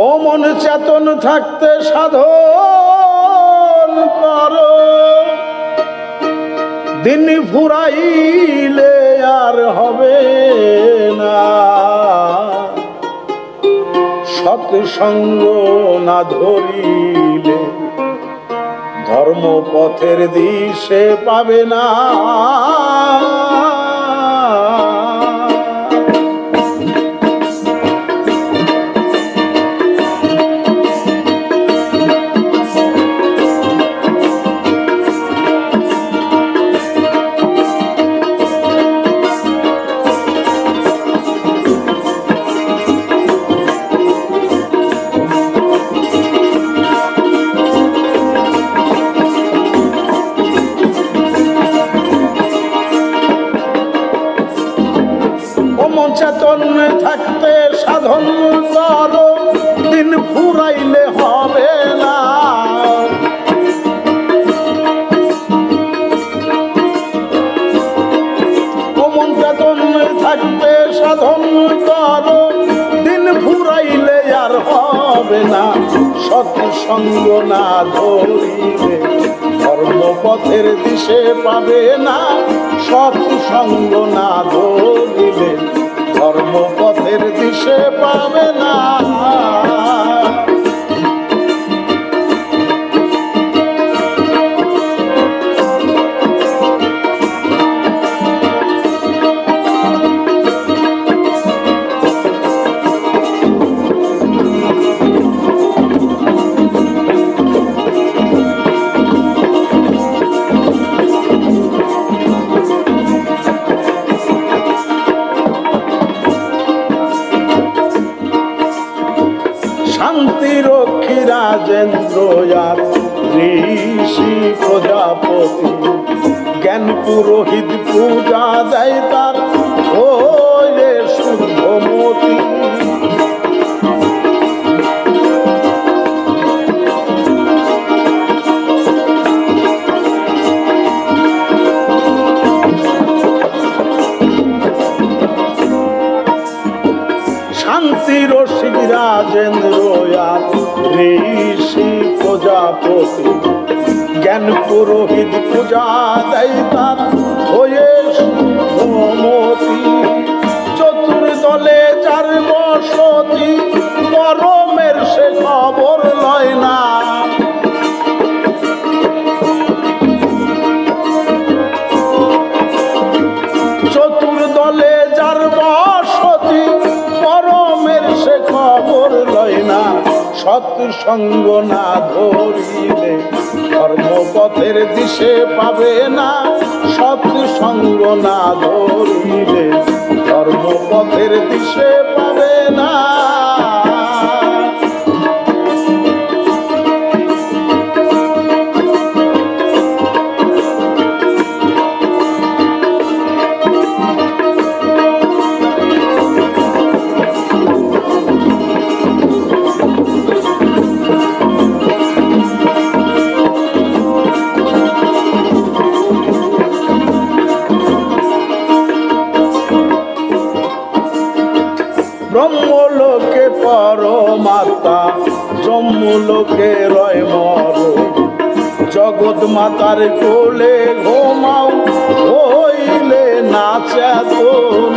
ও মন চেতন থাকতে সাধন করো। দিন ফুরাইলে আর হবে না। সৎসঙ্গ না ধরিলে ধর্মপথের দিশে পাবে না। সৎসঙ্গ না ধরিলে ধর্মপথের দিশে পাবে না। সৎসঙ্গ না ধরিলে ধর্মপথের দিশে পাবে না। জ্ঞান পুরোহিত পূজা দেয় তার। ওরে শুদ্ধমতি শান্তি রসিক ঋষি প্রজাপতি। জ্ঞান পুরোহিত পূজা দেয় তার হয়ে চতুর্দলে চার বসতি না। চতুর্দলে পরমের সে খবর লয় না। সৎসঙ্গ না ধরিলে ধর্মপথের দিশে পাবে না সৎসঙ্গ না ধরিলে ধর্মপথের দিশে মাতার কোলে ঘুমাও হইলে নাচাতন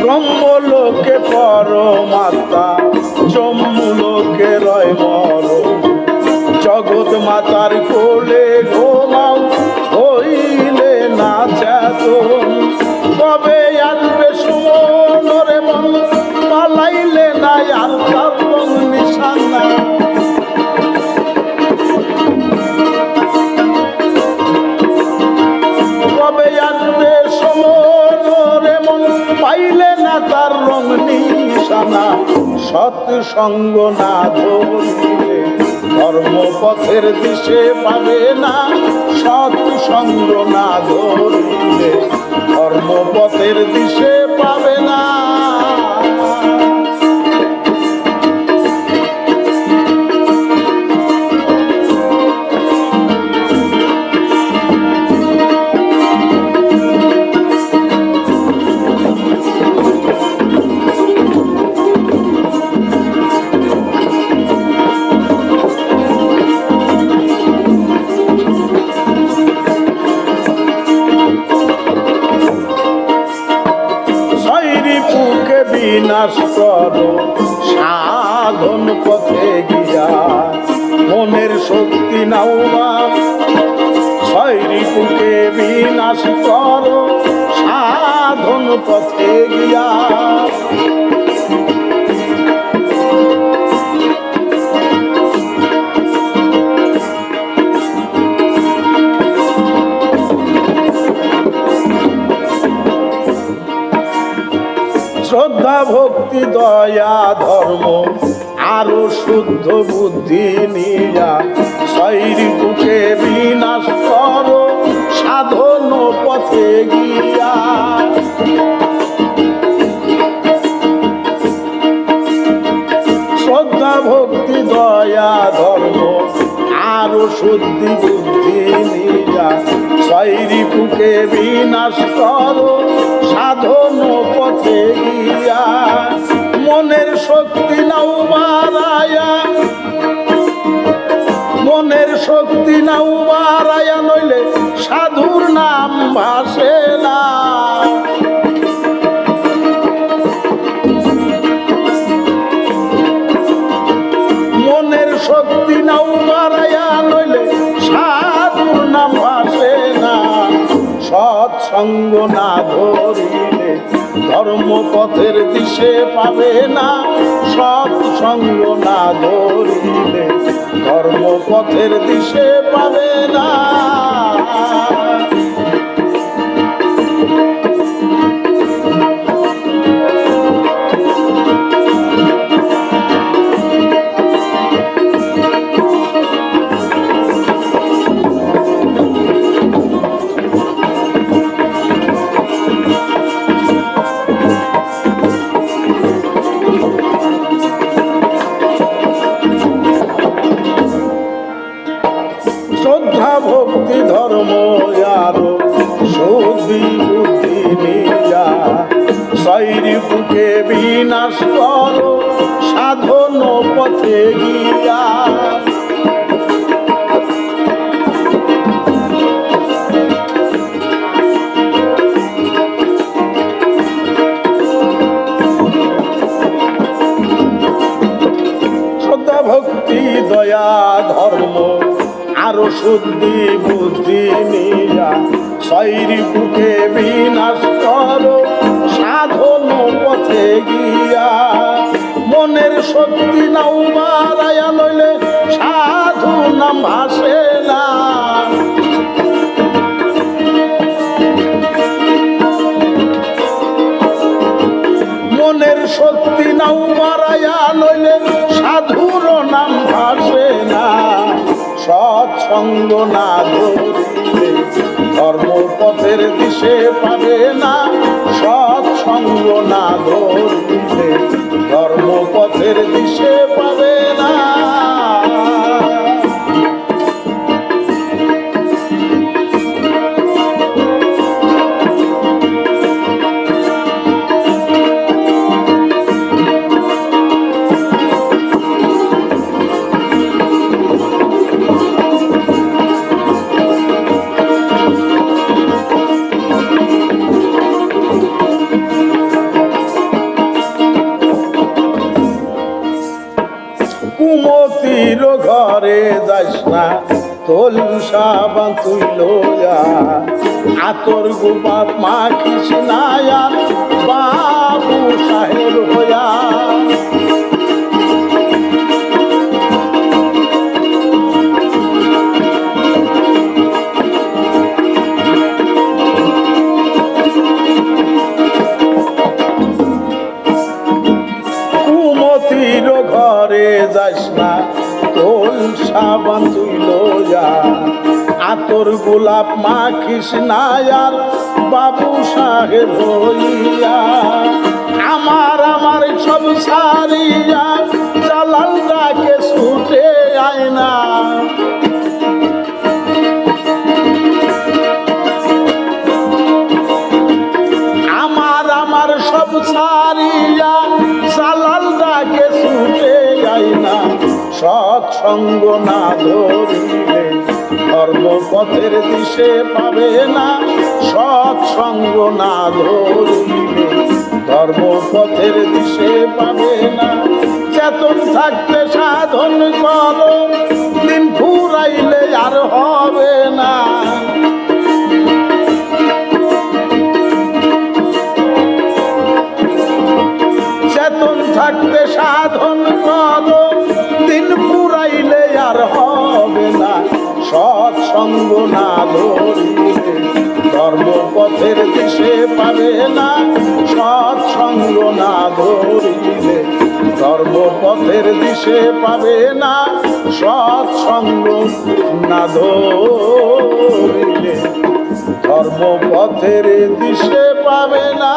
ব্রহ্মলোকে পরমাত্মা জম্মুলোকে রয় মর জগৎ মাতার কোলে সৎসঙ্গ না ধরিলে ধর্মপথের দিশে পাবে না সৎসঙ্গ না ধরিলে ধর্মপথের দিশে পাবে না। করো, সাধন পথে গিয়া। মনের শক্তি নাও বা ছয় রিপুকে বিনাশ করো, সাধন পথে গিয়া। ভক্তি দয়া ধর্ম, আরও শুদ্ধ বুদ্ধি নিয়া শৈরী বুকে বিনাশ করো, সাধন পথে গিয়া। শ্রদ্ধা, ভক্তি, দয়া, ধর্ম আরও শুদ্ধি বুদ্ধি নিয়া। শৈরী বুকে বিনাশ করো, সাধন পথে গিয়া। মনের শক্তি নাও বাড়ায়া। মনের শক্তি নাও বাড়ায়া, নইলে সাধুর নাম ভাসে না। সৎসঙ্গ না ধরিলে ধর্মপথের দিশে পাবে না সৎসঙ্গ না ধরিলে ধর্মপথের দিশে পাবে না। সাধন পথে গিয়া। ভক্তি, দয়া, ধর্ম, আরও শুদ্ধি, বুদ্ধি নিয়া। শৈরী বুকে বিনাশ করো, সাধন পথে গিয়া। শক্তি নাও বাড়ায়া নইলে সাধু নাম ভাসে না। মনের শক্তি নাও বাড়ায়া নইলে সাধুর নাম ভাসে না। সৎসঙ্গ না ধরিলে ধর্মপথের দিশে পাবে না। সৎসঙ্গ না ধরিলে ধর্মপথের দিশে পাবে না। যাস না তোল সাবান তুই লোয়া আতর গোপাপ মাখিস নায়া, বাবু সাহেব কুমতির ঘরে যাস না, তোল লোয়া আতর গোলাপ মাখিস না আর বাবু সাহেব হইয়া। আমার আমার সব সারিয়া জালাল ডাকে ছুটে আয় না। আমার আমার সব সারিয়া জালাল ডাকে ছুটে আয় না। সৎসঙ্গ না ধরিলে ধর্মপথের দিশে পাবে না সৎসঙ্গ না ধরিলে ধর্মপথের দিশে পাবে না, চেতন থাকতে সাধন করো। দিন ফুরাইলে আর হবে না। না ধরিলে ধর্মপথের দিশে পাবে না, সৎসঙ্গ না ধরিলে ধর্মপথের দিশে পাবে না, সৎসঙ্গ না ধরিলে ধর্মপথের দিশে পাবে না।